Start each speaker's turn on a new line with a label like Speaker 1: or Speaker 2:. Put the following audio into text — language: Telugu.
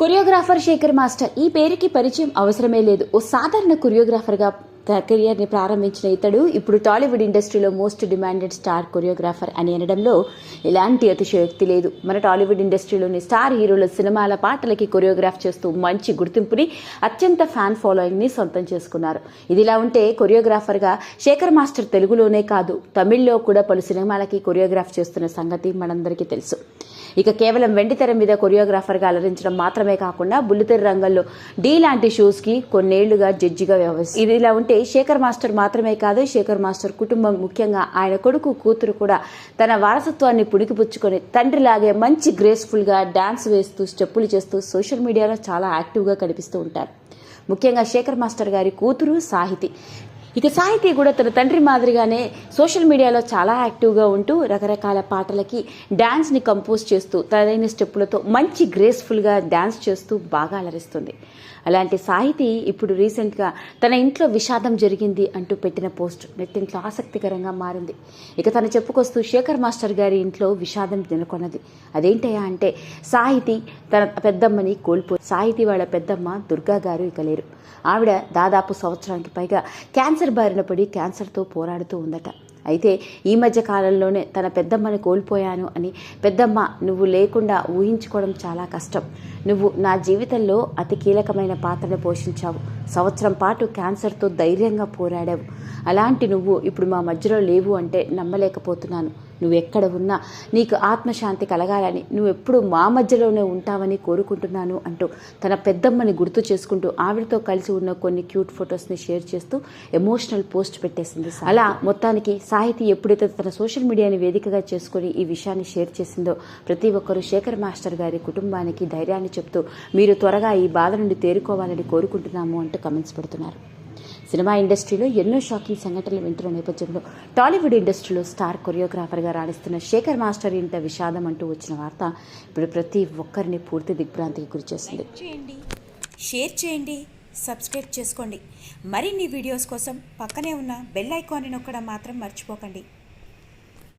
Speaker 1: కొరియోగ్రాఫర్ శేఖర్ మాస్టర్ ఈ పేరుకి పరిచయం అవసరమే లేదు. ఓ సాధారణ కొరియోగ్రాఫర్గా కెరియర్ని ప్రారంభించిన ఇతడు ఇప్పుడు టాలీవుడ్ ఇండస్ట్రీలో మోస్ట్ డిమాండెడ్ స్టార్ కొరియోగ్రాఫర్ అని అనడంలో ఎలాంటి అతిశయోక్తి లేదు. మన టాలీవుడ్ ఇండస్ట్రీలోని స్టార్ హీరోల సినిమాల పాటలకి కొరియోగ్రాఫ్ చేస్తూ మంచి గుర్తింపుని అత్యంత ఫ్యాన్ ఫాలోయింగ్ని సొంతం చేసుకున్నారు. ఇదిలా ఉంటే కొరియోగ్రాఫర్గా శేఖర్ మాస్టర్ తెలుగులోనే కాదు తమిళ్ళో కూడా పలు సినిమాలకి కొరియోగ్రాఫ్ చేస్తున్న సంగతి మనందరికీ తెలుసు. ఇక కేవలం వెండితెర మీద కొరియోగ్రాఫర్గా అలరించడం మాత్రమే కాకుండా బుల్లితెర రంగంలో డీ లాంటి షోస్కి కొన్నేళ్ళుగా జడ్జిగా వ్యవహరిస్తుంది ఇది ఇలా ఉంటే శేఖర్ మాస్టర్ మాత్రమే కాదు శేఖర్ మాస్టర్ కుటుంబం ముఖ్యంగా ఆయన కొడుకు కూతురు కూడా తన వారసత్వాన్ని పుడికిపుచ్చుకొని తండ్రిలాగే మంచి గ్రేస్ఫుల్గా డాన్స్ వేస్తూ స్టెప్పులు చేస్తూ సోషల్ మీడియాలో చాలా యాక్టివ్గా కనిపిస్తూ ఉంటారు. ముఖ్యంగా శేఖర్ మాస్టర్ గారి కూతురు సాహితి. ఇక సాహితీ కూడా తన తండ్రి మాదిరిగానే సోషల్ మీడియాలో చాలా యాక్టివ్గా ఉంటూ రకరకాల పాటలకి డ్యాన్స్ని కంపోజ్ చేస్తూ తనదైన స్టెప్పులతో మంచి గ్రేస్ఫుల్గా డ్యాన్స్ చేస్తూ బాగా అలరిస్తుంది. అలాంటి సాహితీ ఇప్పుడు రీసెంట్గా తన ఇంట్లో విషాదం జరిగింది అంటూ పెట్టిన పోస్ట్ నెట్టింట్లో ఆసక్తికరంగా మారింది. ఇక తను చెప్పుకొస్తూ శేఖర్ మాస్టర్ గారి ఇంట్లో విషాదం నెలకొన్నది. అదేంటయ్యా అంటే సాహితీ తన పెద్దమ్మని కోల్పో సాహితీ వాళ్ళ పెద్దమ్మ దుర్గా గారు ఇక లేరు. ఆవిడ దాదాపు సంవత్సరానికి పైగా క్యాన్సర్ బారిన పడి క్యాన్సర్తో పోరాడుతూ ఉందట. అయితే ఈ మధ్య కాలంలోనే తన పెద్దమ్మని కోల్పోయాను అని పెద్దమ్మ నువ్వు లేకుండా ఊహించుకోవడం చాలా కష్టం. నువ్వు నా జీవితంలో అతి కీలకమైన పాత్రను పోషించావు. సంవత్సరం పాటు క్యాన్సర్తో ధైర్యంగా పోరాడావు. అలాంటి నువ్వు ఇప్పుడు మా మధ్యలో లేవు అంటే నమ్మలేకపోతున్నాను. నువ్వు ఎక్కడ ఉన్నా నీకు ఆత్మశాంతి కలగాలని నువ్వు ఎప్పుడు మా మధ్యలోనే ఉంటావని కోరుకుంటున్నాను అంటూ తన పెద్దమ్మని గుర్తు చేసుకుంటూ ఆవిడతో కలిసి ఉన్న కొన్ని క్యూట్ ఫొటోస్ని షేర్ చేస్తూ ఎమోషనల్ పోస్ట్ పెట్టేసింది అలా మొత్తానికి సాహితి ఎప్పుడైతే తన సోషల్ మీడియాని వేదికగా చేసుకుని ఈ విషయాన్ని షేర్ చేసిందో ప్రతి ఒక్కరూ శేఖర్ మాస్టర్ గారి కుటుంబానికి ధైర్యాన్ని చెప్తూ మీరు త్వరగా ఈ బాధ నుండి తేరుకోవాలని కోరుకుంటున్నాము అంటూ కమెంట్స్ పెడుతున్నారు. సినిమా ఇండస్ట్రీలో ఎన్నో షాకింగ్ సంఘటనలు వింటున్న నేపథ్యంలో టాలీవుడ్ ఇండస్ట్రీలో స్టార్ కొరియోగ్రాఫర్గా రాణిస్తున్న శేఖర్ మాస్టర్ ఇంత విషాదం అంటూ వచ్చిన వార్త ఇప్పుడు ప్రతి ఒక్కరిని పూర్తి దిగ్భ్రాంతికి గురిచేసింది
Speaker 2: లైక్ చేయండి షేర్ చేయండి సబ్స్క్రైబ్ చేసుకోండి. మరిన్ని వీడియోస్ కోసం పక్కనే ఉన్న బెల్ ఐకాన్ని నొక్కడం మాత్రం మర్చిపోకండి.